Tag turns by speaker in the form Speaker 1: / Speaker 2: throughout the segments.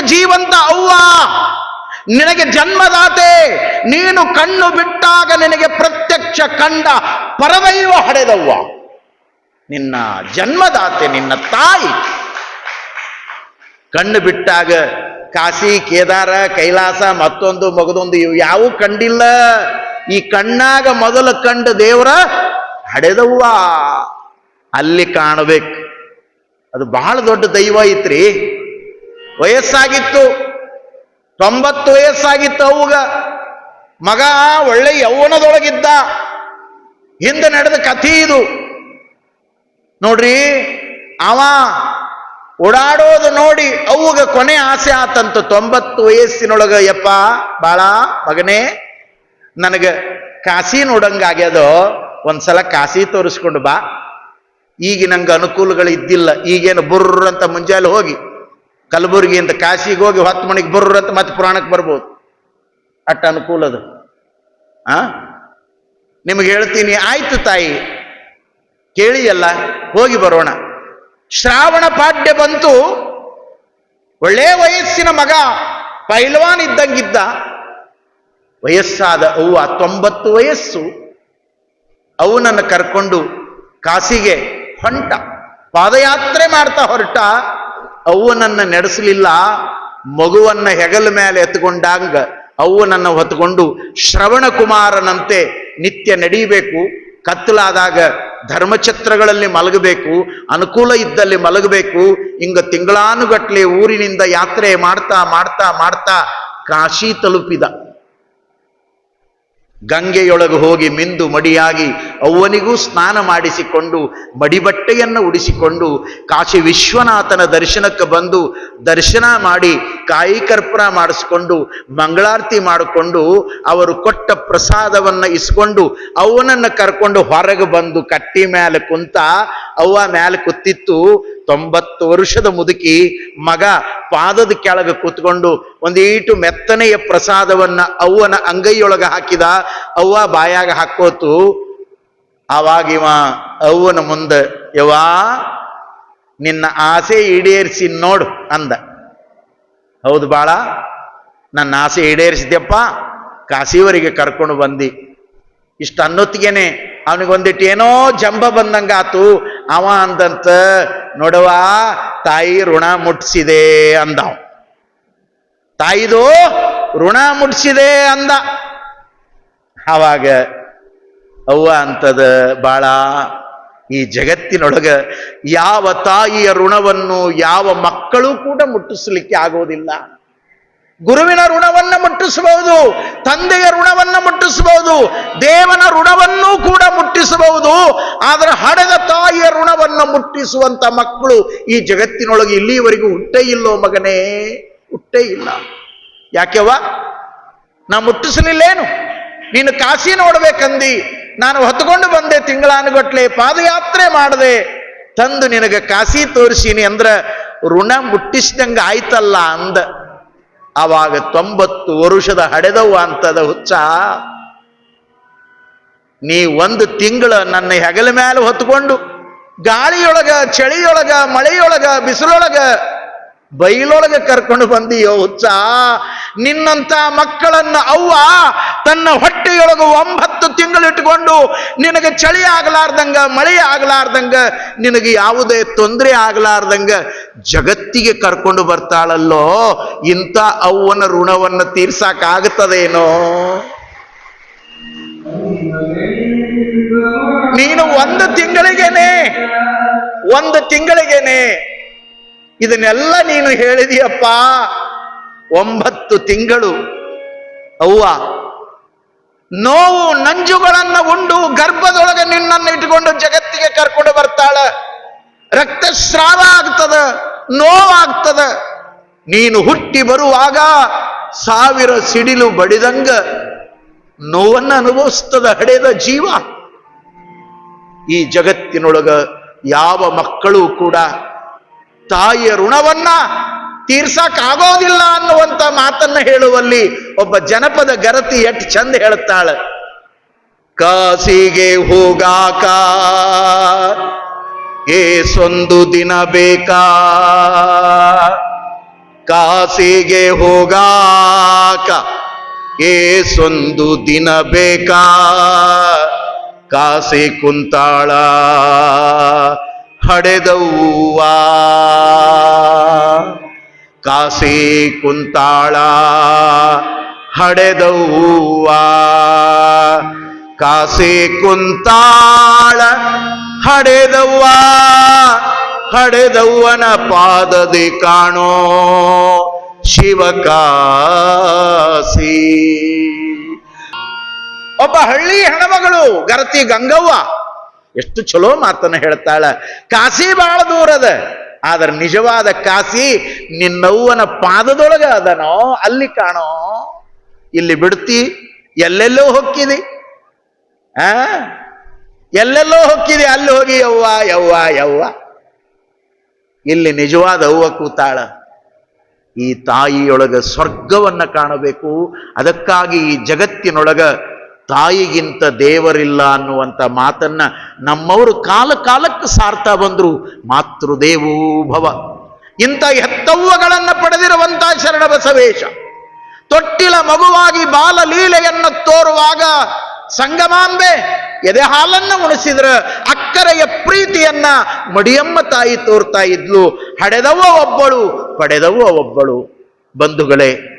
Speaker 1: ಜೀವಂತ ಅವ್ವ. ನಿನಗೆ ಜನ್ಮದಾತೆ. ನೀನು ಕಣ್ಣು ಬಿಟ್ಟಾಗ ನಿನಗೆ ಪ್ರತ್ಯಕ್ಷ ಕಂಡ ಪರದೈವ ಹಡೆದವ್ವ. ನಿನ್ನ ಜನ್ಮದಾತೆ, ನಿನ್ನ ತಾಯಿ. ಕಣ್ಣು ಬಿಟ್ಟಾಗ ಕಾಶಿ, ಕೇದಾರ, ಕೈಲಾಸ, ಮತ್ತೊಂದು, ಮಗದೊಂದು ಇವು ಯಾವೂ ಕಂಡಿಲ್ಲ. ಈ ಕಣ್ಣಾಗ ಮೊದಲು ಕಂಡ ದೇವರ ಹಡೆದವ್ವ. ಅಲ್ಲಿ ಕಾಣಬೇಕು. ಅದು ಬಹಳ ದೊಡ್ಡ ದೈವ ಐತ್ರಿ. ವಯಸ್ಸಾಗಿತ್ತು, ತೊಂಬತ್ತು ವಯಸ್ಸಾಗಿತ್ತು ಅವಾಗ. ಮಗ ಒಳ್ಳೆ ಯೌವನದೊಳಗಿದ್ದ. ಹಿಂದೆ ನಡೆದ ಕಥೆ ಇದು. ನೋಡ್ರಿ, ಅವ ಓಡಾಡೋದು ನೋಡಿ ಅವುಗ ಕೊನೆ ಆಸೆ ಆತಂತ. ತೊಂಬತ್ತು ವಯಸ್ಸಿನೊಳಗ, ಯಪ್ಪ, ಬಾಳ ಮಗನೇ, ನನಗ ಕಾಶಿ ನೋಡಂಗಾಗ್ಯದೋ, ಒಂದ್ಸಲ ಕಾಶಿ ತೋರಿಸ್ಕೊಂಡು ಬಾ. ಈಗ ಅನುಕೂಲಗಳು ಇದ್ದಿಲ್ಲ. ಈಗೇನು ಬುರ್ರಂತ ಮುಂಜಾನೆ ಹೋಗಿ. ಕಲಬುರಗಿಯಿಂದ ಕಾಶಿಗೆ ಹೋಗಿ ಹತ್ತು ಮಣಿಗೆ ಬರ್ರಂತ ಮತ್ತೆ ಪುರಾಣಕ್ಕೆ ಬರ್ಬೋದು. ಅಟ್ಟ ಅನುಕೂಲ ಅದು. ಆ? ನಿಮಗೆ ಹೇಳ್ತೀನಿ, ಆಯ್ತು ತಾಯಿ. ಕೇಳಿಯಲ್ಲ ಹೋಗಿ ಬರೋಣ. ಶ್ರಾವಣ ಪಾಡ್ಯ ಬಂತು. ಒಳ್ಳೆ ವಯಸ್ಸಿನ ಮಗ, ಪೈಲ್ವಾನ್ ಇದ್ದಂಗಿದ್ದ. ವಯಸ್ಸಾದ ಅವ್ವ, ತೊಂಬತ್ತು ವಯಸ್ಸು. ಅವನನ್ನು ಕರ್ಕೊಂಡು ಕಾಸಿಗೆ ಹೊಂಟ. ಪಾದಯಾತ್ರೆ ಮಾಡ್ತಾ ಹೊರಟ. ಅವ್ವನನ್ನ ನಡೆಸಲಿಲ್ಲ, ಮಗುವನ್ನ ಹೆಗಲ ಮೇಲೆ ಎತ್ಕೊಂಡಾಗ ಅವ್ವನನ್ನ ಹೊತ್ಕೊಂಡು ಶ್ರವಣ ಕುಮಾರನಂತೆ ನಿತ್ಯ ನಡೀಬೇಕು. ಕತ್ತಲಾದಾಗ ಧರ್ಮಛತ್ರಗಳಲ್ಲಿ ಮಲಗಬೇಕು, ಅನುಕೂಲ ಇದ್ದಲ್ಲಿ ಮಲಗಬೇಕು. ಹಿಂಗ ತಿಂಗಳಾನುಗಟ್ಲೆ ಊರಿನಿಂದ ಯಾತ್ರೆ ಮಾಡ್ತಾ ಮಾಡ್ತಾ ಮಾಡ್ತಾ ಕಾಶಿ ತಲುಪಿದ. ಗಂಗೆಯೊಳಗೆ ಹೋಗಿ ಮಿಂದು ಮಡಿಯಾಗಿ ಅವ್ವನಿಗೂ ಸ್ನಾನ ಮಾಡಿಸಿಕೊಂಡು ಮಡಿಬಟ್ಟೆಯನ್ನು ಉಡಿಸಿಕೊಂಡು ಕಾಶಿ ವಿಶ್ವನಾಥನ ದರ್ಶನಕ್ಕೆ ಬಂದು ದರ್ಶನ ಮಾಡಿ ಕಾಯಿ ಮಾಡಿಸ್ಕೊಂಡು ಮಂಗಳಾರತಿ ಮಾಡಿಕೊಂಡು ಅವರು ಕೊಟ್ಟ ಪ್ರಸಾದವನ್ನ ಇಸ್ಕೊಂಡು ಅವನನ್ನು ಕರ್ಕೊಂಡು ಹೊರಗೆ ಬಂದು ಕಟ್ಟಿ ಮೇಲೆ ಕುಂತ ಅವ್ವ ಮೇಲೆ ಕೂತಿತ್ತು ತೊಂಬತ್ತು ವರ್ಷದ ಮುದುಕಿ ಮಗ ಪಾದದ ಕೆಳಗೆ ಕೂತ್ಕೊಂಡು ಒಂದೀಟು ಮೆತ್ತನೆಯ ಪ್ರಸಾದವನ್ನ ಅವ್ವನ ಅಂಗೈಯೊಳಗೆ ಹಾಕಿದ ಅವ್ವ ಬಾಯಾಗ ಹಾಕೋತು. ಆವಾಗಿವ ಅವ್ವನ ಮುಂದೆ ಯವಾ ನಿನ್ನ ಆಸೆ ಈಡೇರಿಸಿ ನೋಡು ಅಂದ. ಹೌದು ಬಾಳ, ನನ್ನ ಆಸೆ ಈಡೇರಿಸಿದ್ಯಪ್ಪ, ಕಾಶಿವರಿಗೆ ಕರ್ಕೊಂಡು ಬಂದಿ. ಇಷ್ಟು ಅನ್ನೊತ್ತಿಗೆನೆ ಅವನಿಗೊಂದಿಟ್ಟು ಏನೋ ಜಂಬ ಬಂದಂಗಾತು. ಅವ ಅಂದಂತ ನೋಡವ ತಾಯಿ ಋಣ ಮುಟ್ಸಿದೆ ಅಂದ ತಾಯಿದು ಋಣ ಮುಟ್ಸಿದೆ ಅಂದ. ಆವಾಗ ಅವ್ವ ಅಂತದ ಬಾಳ ಈ ಜಗತ್ತಿನೊಳಗ ಯಾವ ತಾಯಿಯ ಋಣವನ್ನು ಯಾವ ಮಕ್ಕಳು ಕೂಡ ಮುಟ್ಟಿಸ್ಲಿಕ್ಕೆ ಆಗೋದಿಲ್ಲ. ಗುರುವಿನ ಋಣವನ್ನ ಮುಟ್ಟಿಸಬಹುದು ತಂದೆಯ ಮುಟ್ಟಿಸಬಹುದು ದೇವನ ಋಣವನ್ನೂ ಕೂಡ ಮುಟ್ಟಿಸಬಹುದು. ಆದರೆ ಹಡೆದ ತಾಯಿಯ ಋಣವನ್ನು ಮುಟ್ಟಿಸುವಂತ ಮಕ್ಕಳು ಈ ಜಗತ್ತಿನೊಳಗೆ ಇಲ್ಲಿಯವರೆಗೂ ಹುಟ್ಟೇ ಇಲ್ಲೋ ಮಗನೇ, ಹುಟ್ಟೇ ಇಲ್ಲ. ಯಾಕೆವ್ವ ನಾ ಮುಟ್ಟಿಸಲಿಲ್ಲೇನು? ನೀನು ಕಾಶಿ ನೋಡ್ಬೇಕಂದಿ. ನಾನು ಹೊತ್ಕೊಂಡು ಬಂದೆ ತಿಂಗಳಾನುಗಟ್ಲೆ, ಪಾದಯಾತ್ರೆ ಮಾಡಿದೆ. ತಂದು ನಿನಗೆ ಕಾಶಿ ತೋರಿಸೀನಿ ಅಂದ್ರ ಋಣ ಮುಟ್ಟಿಸಿದಂಗ ಆಯ್ತಲ್ಲ ಅಂದ. ಆವಾಗ ತೊಂಬತ್ತು ವರುಷದ ಹಡೆದವು ಅಂತದ ಹುಚ್ಚ. ನೀ ಒಂದು ತಿಂಗಳ ನನ್ನ ಹೆಗಲ ಮೇಲೆ ಹೊತ್ಕೊಂಡು, ಗಾಳಿಯೊಳಗ, ಚಳಿಯೊಳಗ, ಮಳೆಯೊಳಗ, ಬಿಸಿಲೊಳಗ, ಬೈಲೊಳಗೆ ಕರ್ಕೊಂಡು ಬಂದಿಯೋ ಹುಚ್ಚ. ನಿನ್ನಂತ ಮಕ್ಕಳನ್ನ ಅವ್ವ ತನ್ನ ಹೊಟ್ಟೆಯೊಳಗ ಒಂಬತ್ತು ತಿಂಗಳಿಟ್ಕೊಂಡು ನಿನಗೆ ಚಳಿ ಆಗಲಾರ್ದಂಗ, ಮಳೆ ಆಗ್ಲಾರ್ದಂಗ, ನಿನಗೆ ಯಾವುದೇ ತೊಂದರೆ ಆಗ್ಲಾರ್ದಂಗ ಜಗತ್ತಿಗೆ ಕರ್ಕೊಂಡು ಬರ್ತಾಳಲ್ಲೋ, ಇಂಥ ಅವ್ವನ ಋಣವನ್ನು ತೀರ್ಸಕ್ಕಾಗುತ್ತದೇನೋ ನೀನು ಒಂದು ತಿಂಗಳಿಗೇನೆ ಒಂದು ತಿಂಗಳಿಗೇನೆ, ಇದನ್ನೆಲ್ಲ ನೀನು ಹೇಳಿದೀಯಪ್ಪ. ಒಂಬತ್ತು ತಿಂಗಳು ಅವ್ವ. ನೋವು ನಂಜುಗಳನ್ನ ಉಂಡು, ಗರ್ಭದೊಳಗೆ ನಿನ್ನನ್ನು ಇಟ್ಕೊಂಡು ಜಗತ್ತಿಗೆ ಕರ್ಕೊಂಡು ಬರ್ತಾಳ. ರಕ್ತಸ್ರಾವ ಆಗ್ತದ, ನೋವಾಗ್ತದ. ನೀನು ಹುಟ್ಟಿ ಬರುವಾಗ ಸಾವಿರ ಸಿಡಿಲು ಬಡಿದಂಗ ನೋವನ್ನು ಅನುಭವಿಸ್ತದ ಹಡೆದ ಜೀವ. ಈ ಜಗತ್ತಿನೊಳಗ ಯಾವ ಮಕ್ಕಳು ಕೂಡ ತಾಯಿಯ ಋಣವನ್ನ ತೀರ್ಸಕ್ಕಾಗೋದಿಲ್ಲ ಅನ್ನುವಂತ ಮಾತನ್ನ ಹೇಳುವಲ್ಲಿ ಒಬ್ಬ ಜನಪದ ಗರತಿ ಎಟ್ ಚಂದ ಹೇಳುತ್ತಾಳೆ. ಕಾಸಿಗೆ ಹೋಗಾಕ ಏಸೊಂದು ದಿನ ಬೇಕಾ? ಕಾಸಿಗೆ ಹೋಗಾಕ ಏಸೊಂದು ದಿನ ಬೇಕಾ? ಕಾಸಿ ಕುಂತಾಳ ಹಡೆದವ್ವ. ಕಾಸಿ ಕುಂತಾಳ ಹಡೆದವ್ವ. ಕಾಸಿ ಕುಂತಾಳ ಹಡೆದವ್ವ. ಹಡೆದವ್ವನ ಪಾದದಿ ಕಾಣೋ ಶಿವಕಾಸಿ ಒಬ್ಬ ಹಳ್ಳಿ ಹೆಣಮಗಳು, ಗರತಿ ಗಂಗವ್ವ. ಎಷ್ಟು ಚಲೋ ಮಾತನ್ನು ಹೇಳ್ತಾಳ. ಕಾಸಿ ಬಹಳ ದೂರದ ಆದ್ರೆ ನಿಜವಾದ ಕಾಸಿ ನಿನ್ನವ್ವನ ಪಾದದೊಳಗ ಅದನೋ. ಅಲ್ಲಿ ಕಾಣೋ. ಇಲ್ಲಿ ಬಿಡ್ತಿ. ಎಲ್ಲೆಲ್ಲೋ ಹೊಕ್ಕಿದಿ. ಆ? ಎಲ್ಲೆಲ್ಲೋ ಹೊಕ್ಕಿದೆ. ಅಲ್ಲಿ ಹೋಗಿ ಯವ್ವ ಯವ್ವ ಯವ್ವ. ಇಲ್ಲಿ ನಿಜವಾದ ಅವ್ವ ಕೂತಾಳ. ಈ ತಾಯಿಯೊಳಗ ಸ್ವರ್ಗವನ್ನ ಕಾಣಬೇಕು. ಅದಕ್ಕಾಗಿ ಈ ಜಗತ್ತಿನೊಳಗ ತಾಯಿಗಿಂತ ದೇವರಿಲ್ಲ ಅನ್ನುವಂಥ ಮಾತನ್ನು ನಮ್ಮವರು ಕಾಲ ಕಾಲಕ್ಕೆ ಸಾರ್ತಾ ಬಂದರು. ಮಾತೃದೇವೋ ಭವ. ಇಂಥ ಹೆತ್ತವ್ವಗಳನ್ನು ಪಡೆದಿರುವಂಥ ಶರಣ ಬಸವೇಶ. ತೊಟ್ಟಿಲ ಮಗುವಾಗಿ ಬಾಲಲೀಲೆಯನ್ನು ತೋರುವಾಗ ಸಂಗಮಾಂಬೆ ಎದೆ ಹಾಲನ್ನು ಉಣಿಸಿದ್ರ ಅಕ್ಕರೆಯ ಪ್ರೀತಿಯನ್ನ ಮಡಿಯಮ್ಮ ತಾಯಿ ತೋರ್ತಾ ಇದ್ಲು. ಹಡೆದವ ಒಬ್ಬಳು ಪಡೆದವ ಒಬ್ಬಳು. ಬಂಧುಗಳೇ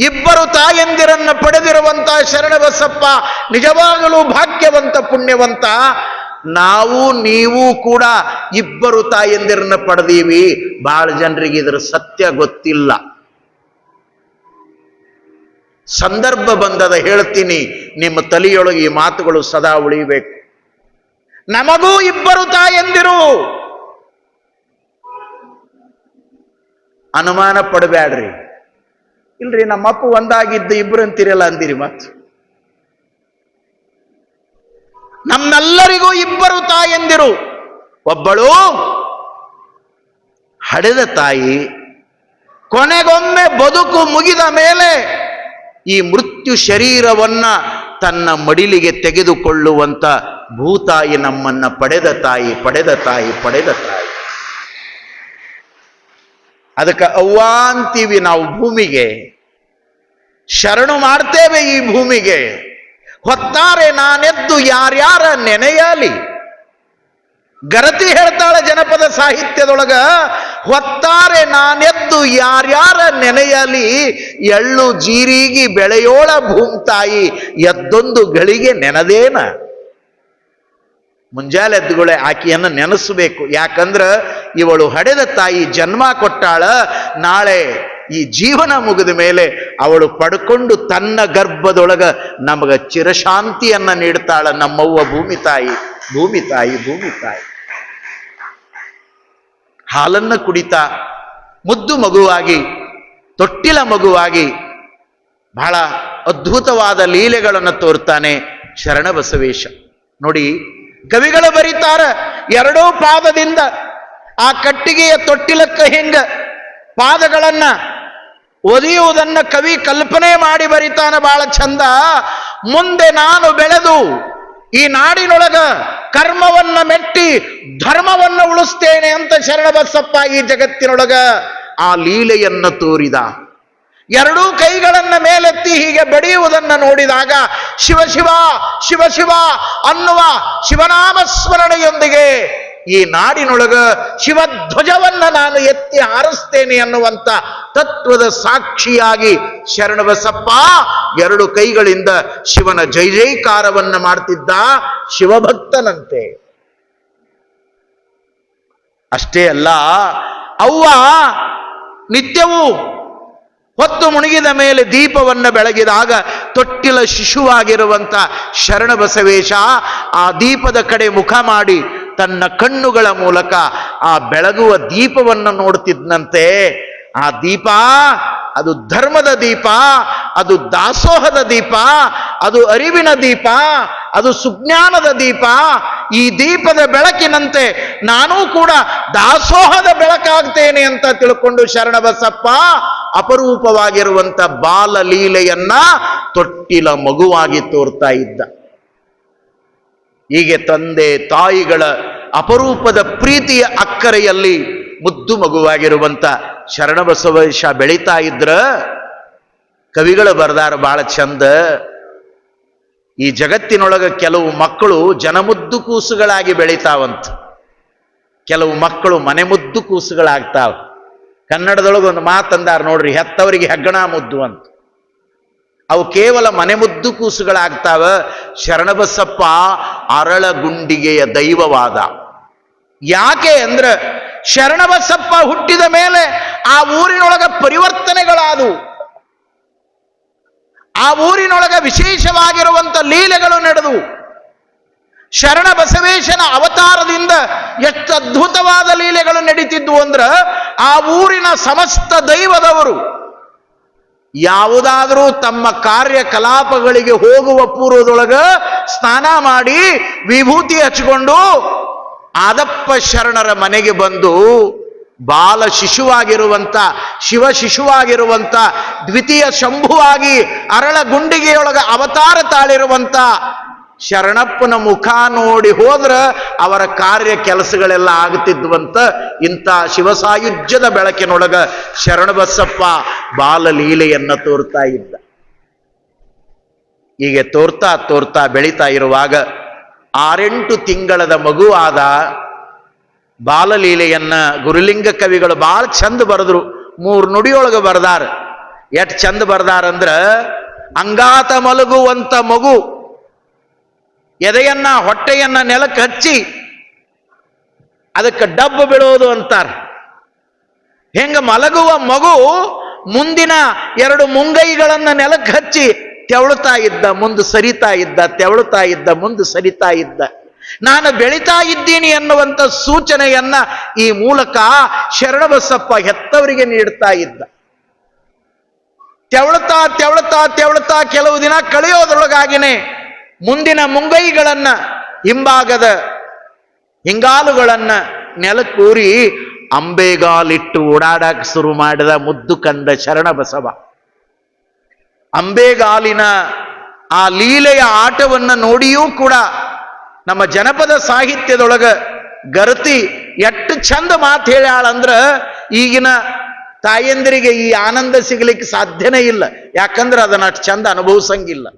Speaker 1: ಇಬ್ಬರು ತಾಯಂದಿರನ್ನ ಪಡೆದಿರುವಂತ ಶರಣಬಸಪ್ಪ ನಿಜವಾಗಲೂ ಭಾಗ್ಯವಂತ, ಪುಣ್ಯವಂತ. ನಾವು, ನೀವು ಕೂಡ ಇಬ್ಬರು ತಾಯಂದಿರನ್ನ ಪಡೆದೀವಿ. ಬಹಳ ಜನರಿಗೆ ಇದರ ಸತ್ಯ ಗೊತ್ತಿಲ್ಲ. ಸಂದರ್ಭ ಬಂದದ ಹೇಳ್ತೀನಿ, ನಿಮ್ಮ ತಲೆಯೊಳಗೆ ಈ ಮಾತುಗಳು ಸದಾ ಉಳಿಬೇಕು. ನಮಗೂ ಇಬ್ಬರು ತಾಯಂದಿರು. ಅನುಮಾನ ಪಡಬ್ಯಾಡ್ರಿ. ಇಲ್ರಿ, ನಮ್ಮಪ್ಪ ಒಂದಾಗಿದ್ದು ಇಬ್ರು ಅಂತೀರಲ್ಲ ಅಂದಿರಿ ಮತ್ತು ನಮ್ಮೆಲ್ಲರಿಗೂ ಇಬ್ಬರು ತಾಯಂದಿರು ಒಬ್ಬಳು ಹಡೆದ ತಾಯಿ, ಕೊನೆಗೊಮ್ಮೆ ಬದುಕು ಮುಗಿದ ಮೇಲೆ ಈ ಮೃತ್ಯು ಶರೀರವನ್ನ ತನ್ನ ಮಡಿಲಿಗೆ ತೆಗೆದುಕೊಳ್ಳುವಂತ ಭೂತಾಯಿ ನಮ್ಮನ್ನ ಪಡೆದ ತಾಯಿ ಪಡೆದ ತಾಯಿ ಪಡೆದ ತಾಯಿ. ಅದಕ್ಕೆ ಅವ್ವ ಅಂತೀವಿ ನಾವು ಭೂಮಿಗೆ. ಶರಣು ಮಾಡ್ತೇವೆ ಈ ಭೂಮಿಗೆ. ಹೊತ್ತಾರೆ ನಾನೆದ್ದು ಯಾರ್ಯಾರ ನೆನೆಯಲಿ. ಗರತಿ ಹೇಳ್ತಾಳೆ ಜನಪದ ಸಾಹಿತ್ಯದೊಳಗ, ಹೊತ್ತಾರೆ ನಾನೆದ್ದು ಯಾರ್ಯಾರ ನೆನೆಯಲಿ. ಎಳ್ಳು ಜೀರಿಗೆ ಬೆಳೆಯೋಳ ಭೂಮ್ತಾಯಿ, ಎದ್ದೊಂದು ಗಳಿಗೆ ನೆನದೇನ? ಮುಂಜಾಲೆ ಎದ್ದುಗಳೇ ಆಕೆಯನ್ನು ನೆನೆಸಬೇಕು. ಯಾಕಂದ್ರ ಇವಳು ಹಡೆದ ತಾಯಿ ಜನ್ಮ ಕೊಟ್ಟಾಳ. ನಾಳೆ ಈ ಜೀವನ ಮುಗಿದ ಮೇಲೆ ಅವಳು ಪಡ್ಕೊಂಡು ತನ್ನ ಗರ್ಭದೊಳಗ ನಮಗ ಚಿರಶಾಂತಿಯನ್ನ ನೀಡ್ತಾಳ ನಮ್ಮವ್ವ ಭೂಮಿ ತಾಯಿ. ಭೂಮಿ ತಾಯಿ ಭೂಮಿ ತಾಯಿ. ಹಾಲನ್ನ ಕುಡಿತಾ, ಮುದ್ದು ಮಗುವಾಗಿ, ತೊಟ್ಟಿಲ ಮಗುವಾಗಿ ಬಹಳ ಅದ್ಭುತವಾದ ಲೀಲೆಗಳನ್ನು ತೋರ್ತಾನೆ ಶರಣ ಬಸವೇಶ ನೋಡಿ ಕವಿಗಳು ಬರೀತಾರ. ಎರಡೂ ಪಾದದಿಂದ ಆ ಕಟ್ಟಿಗೆಯ ತೊಟ್ಟಿಲಕ್ಕ ಹಿಂಗ ಪಾದಗಳನ್ನ ಒದಿಯುವುದನ್ನ ಕವಿ ಕಲ್ಪನೆ ಮಾಡಿ ಬರಿತಾನ ಬಹಳ ಚಂದ. ಮುಂದೆ ನಾನು ಬೆಳೆದು ಈ ನಾಡಿನೊಳಗ ಕರ್ಮವನ್ನ ಮೆಟ್ಟಿ ಧರ್ಮವನ್ನ ಉಳಿಸ್ತೇನೆ ಅಂತ ಶರಣಬಸಪ್ಪ ಈ ಜಗತ್ತಿನೊಳಗ ಆ ಲೀಲೆಯನ್ನ ತೋರಿದ. ಎರಡೂ ಕೈಗಳನ್ನ ಮೇಲೆತ್ತಿ ಹೀಗೆ ಬಡಿಯುವುದನ್ನ ನೋಡಿದಾಗ ಶಿವ ಶಿವ ಶಿವ ಶಿವ ಅನ್ನುವ ಶಿವನಾಮ ಸ್ಮರಣೆಯೊಂದಿಗೆ ಈ ನಾಡಿನೊಳಗ ಶಿವಧ್ವಜವನ್ನ ನಾನು ಎತ್ತಿ ಹಾರಿಸ್ತೇನೆ ಅನ್ನುವಂತ ತತ್ವದ ಸಾಕ್ಷಿಯಾಗಿ ಶರಣಬಸಪ್ಪ ಎರಡು ಕೈಗಳಿಂದ ಶಿವನ ಜೈ ಜೈಕಾರವನ್ನ ಮಾಡ್ತಿದ್ದ ಶಿವಭಕ್ತನಂತೆ. ಅಷ್ಟೇ ಅಲ್ಲ, ಅವ್ವ ನಿತ್ಯವೂ ಹೊತ್ತು ಮುಣುಗಿದ ಮೇಲೆ ದೀಪವನ್ನು ಬೆಳಗಿದಾಗ ತೊಟ್ಟಿಲ ಶಿಶುವಾಗಿರುವಂಥ ಶರಣ ಬಸವೇಶ ಆ ದೀಪದ ಕಡೆ ಮುಖ ಮಾಡಿ ತನ್ನ ಕಣ್ಣುಗಳ ಮೂಲಕ ಆ ಬೆಳಗುವ ದೀಪವನ್ನು ನೋಡ್ತಿದ್ದಂತೆ ಆ ದೀಪ ಅದು ಧರ್ಮದ ದೀಪ, ಅದು ದಾಸೋಹದ ದೀಪ, ಅದು ಅರಿವಿನ ದೀಪ, ಅದು ಸುಜ್ಞಾನದ ದೀಪ, ಈ ದೀಪದ ಬೆಳಕಿನಂತೆ ನಾನೂ ಕೂಡ ದಾಸೋಹದ ಬೆಳಕಾಗ್ತೇನೆ ಅಂತ ತಿಳ್ಕೊಂಡು ಶರಣಬಸಪ್ಪ ಅಪರೂಪವಾಗಿರುವಂತ ಬಾಲಲೀಲೆಯನ್ನ ತೊಟ್ಟಿಲ ಮಗುವಾಗಿ ತೋರ್ತಾ ಇದ್ದ. ಹೀಗೆ ತಂದೆ ತಾಯಿಗಳ ಅಪರೂಪದ ಪ್ರೀತಿಯ ಅಕ್ಕರೆಯಲ್ಲಿ ಮುದ್ದು ಮಗುವಾಗಿರುವಂಥ ಶರಣಬಸವೇಶ ಬೆಳೀತಾ ಇದ್ರ ಕವಿಗಳು ಬರ್ದಾರ ಬಹಳ ಚಂದ. ಈ ಜಗತ್ತಿನೊಳಗ ಕೆಲವು ಮಕ್ಕಳು ಜನಮುದ್ದು ಕೂಸುಗಳಾಗಿ ಬೆಳೀತಾವಂತ. ಕೆಲವು ಮಕ್ಕಳು ಮನೆ ಮುದ್ದು ಕೂಸುಗಳಾಗ್ತಾವ. ಕನ್ನಡದೊಳಗೆ ಒಂದು ಮಾತಂದಾರ ನೋಡ್ರಿ, ಹೆತ್ತವರಿಗೆ ಹೆಗ್ಗಣ ಮುದ್ದು ಅಂತ. ಅವು ಕೇವಲ ಮನೆ ಮುದ್ದು ಕೂಸುಗಳಾಗ್ತಾವ. ಶರಣಬಸಪ್ಪ ಅರಳಗುಂಡಿಗೆಯ ದೈವವಾದ. ಯಾಕೆ ಅಂದ್ರ ಶರಣಬಸಪ್ಪ ಹುಟ್ಟಿದ ಮೇಲೆ ಆ ಊರಿನೊಳಗ ಪರಿವರ್ತನೆಗಳಾದವು. ಆ ಊರಿನೊಳಗ ವಿಶೇಷವಾಗಿರುವಂತ ಲೀಲೆಗಳು ನಡೆದವು. ಶರಣ ಬಸವೇಶನ ಅವತಾರದಿಂದ ಎಷ್ಟು ಅದ್ಭುತವಾದ ಲೀಲೆಗಳು ನಡೀತಿದ್ವು ಅಂದ್ರ ಆ ಊರಿನ ಸಮಸ್ತ ದೈವದವರು ಯಾವುದಾದರೂ ತಮ್ಮ ಕಾರ್ಯಕಲಾಪಗಳಿಗೆ ಹೋಗುವ ಪೂರ್ವದೊಳಗ ಸ್ನಾನ ಮಾಡಿ ವಿಭೂತಿ ಹಚ್ಚಿಕೊಂಡು ಆದಪ್ಪ ಶರಣರ ಮನೆಗೆ ಬಂದು ಬಾಲ ಶಿಶುವಾಗಿರುವಂತ, ಶಿವ ಶಿಶುವಾಗಿರುವಂತ, ದ್ವಿತೀಯ ಶಂಭುವಾಗಿ ಅರಳ ಗುಂಡಿಗೆಯೊಳಗ ಅವತಾರ ತಾಳಿರುವಂತ ಶರಣಪ್ಪನ ಮುಖ ನೋಡಿ ಹೋದ್ರ ಅವರ ಕಾರ್ಯ ಕೆಲಸಗಳೆಲ್ಲ ಆಗುತ್ತಿದ್ವಂತ ಇಂಥ ಶಿವಸಾಯುಜ್ಯದ ಬೆಳಕಿನೊಳಗ ಶರಣಬಸಪ್ಪ ಬಾಲಲೀಲೆಯನ್ನ ತೋರ್ತಾ ಇದ್ದ. ಹೀಗೆ ತೋರ್ತಾ ತೋರ್ತಾ ಬೆಳೀತಾ ಇರುವಾಗ ಆರೆಂಟು ತಿಂಗಳದ ಮಗು ಆದ ಬಾಲಲೀಲೆಯನ್ನ ಗುರುಲಿಂಗ ಕವಿಗಳು ಬಹಳ ಚಂದ ಬರೆದ್ರು. ಮೂರು ನುಡಿಯೊಳಗೆ ಬರ್ದಾರ. ಎಟ್ ಚಂದ ಬರ್ದಾರಂದ್ರ ಅಂಗಾತ ಮಲಗುವಂತ ಮಗು ಎದೆಯನ್ನ ಹೊಟ್ಟೆಯನ್ನ ನೆಲಕ್ಕೆ ಹಚ್ಚಿ ಅದಕ್ಕೆ ಡಬ್ಬು ಬಿಡೋದು ಅಂತಾರೆ. ಹೆಂಗ ಮಲಗುವ ಮಗು ಮುಂದಿನ ಎರಡು ಮುಂಗೈಗಳನ್ನು ನೆಲಕ್ಕೆ ಹಚ್ಚಿ ತೆವಳುತ್ತಾ ಇದ್ದ ಮುಂದೆ ಸರಿತಾ ಇದ್ದ, ತೆವಳುತ್ತಾ ಇದ್ದ ಮುಂದೆ ಸರಿತಾ ಇದ್ದ. ನಾನು ಬೆಳಿತಾ ಇದ್ದೀನಿ ಎನ್ನುವಂಥ ಸೂಚನೆಯನ್ನ ಈ ಮೂಲಕ ಶರಣಬಸಪ್ಪ ಹೆತ್ತವರಿಗೆ ನೀಡ್ತಾ ಇದ್ದ. ತೆವಳುತ್ತಾ ತೆವಳುತ್ತಾ ತೆವಳುತ್ತಾ ಕೆಲವು ದಿನ ಕಳೆಯೋದ್ರೊಳಗಾಗಿನೇ ಮುಂದಿನ ಮುಂಗೈಗಳನ್ನ, ಹಿಂಭಾಗದ ಹಿಂಗಾಲುಗಳನ್ನ ನೆಲಕ್ಕೂರಿ ಅಂಬೆಗಾಲಿಟ್ಟು ಓಡಾಡಕ್ಕೆ ಶುರು ಮಾಡಿದ ಮುದ್ದು ಕಂದ ಶರಣಬಸವ. ಅಂಬೆಗಾಲಿನ ಆ ಲೀಲೆಯ ಆಟವನ್ನು ನೋಡಿಯೂ ಕೂಡ ನಮ್ಮ ಜನಪದ ಸಾಹಿತ್ಯದೊಳಗ ಗರತಿ ಎಷ್ಟು ಚಂದ ಮಾತು ಹೇಳ್ಯಾಳಂದ್ರ ಈಗಿನ ತಾಯಂದಿರಿಗೆ ಈ ಆನಂದ ಸಿಗಲಿಕ್ಕೆ ಸಾಧ್ಯನೇ ಇಲ್ಲ. ಯಾಕಂದ್ರೆ ಅದನ್ನ ಅಷ್ಟು ಚಂದ ಅನುಭವಿಸಂಗಿಲ್ಲ.